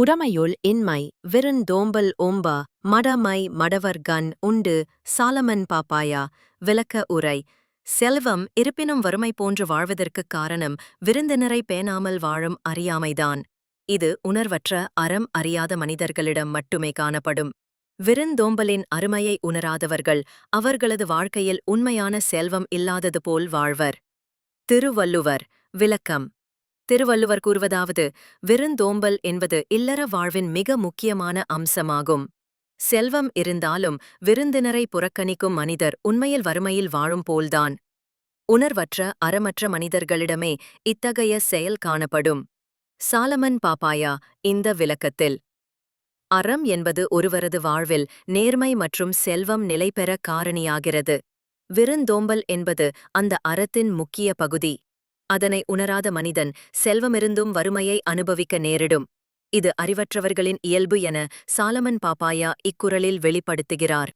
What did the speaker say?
உடமையுள் இன்மை விருந்தோம்பல் ஓம்பா மடமை மடவர்கண் உண்டு சாலமன் பாப்பாயா விளக்க உரை. செல்வம் இருப்பினும் வறுமை போன்று வாழ்வதற்குக் காரணம் விருந்தினரை பேணாமல் வாழும் அறியாமைதான். இது உணர்வற்ற அறம் அறியாத மனிதர்களிடம் மட்டுமே காணப்படும். விருந்தோம்பலின் அருமையை உணராதவர்கள் அவர்களது வாழ்க்கையில் உண்மையான செல்வம் இல்லாதது போல் வாழ்வர். திருவள்ளுவர் விளக்கம். திருவள்ளுவர் கூறுவதாவது விருந்தோம்பல் என்பது இல்லற வாழ்வின் மிக முக்கியமான அம்சமாகும். செல்வம் இருந்தாலும் விருந்தினரை புறக்கணிக்கும் மனிதர் உண்மையில் வறுமையில் வாழும் போல்தான். உணர்வற்ற அறமற்ற மனிதர்களிடமே இத்தகைய செயல் காணப்படும். சாலமன் பாப்பாயா இந்த விளக்கத்தில். அறம் என்பது ஒருவரது வாழ்வில் நேர்மை மற்றும் செல்வம் நிலைபெற காரணியாகிறது. விருந்தோம்பல் என்பது அந்த அறத்தின் முக்கிய பகுதி. அதனை உணராத மனிதன் செல்வமிருந்தும் வறுமையை அனுபவிக்க நேரிடும். இது அறிவற்றவர்களின் இயல்பு என சாலமன் பாப்பாயா இக்குரலில் வெளிப்படுத்துகிறார்.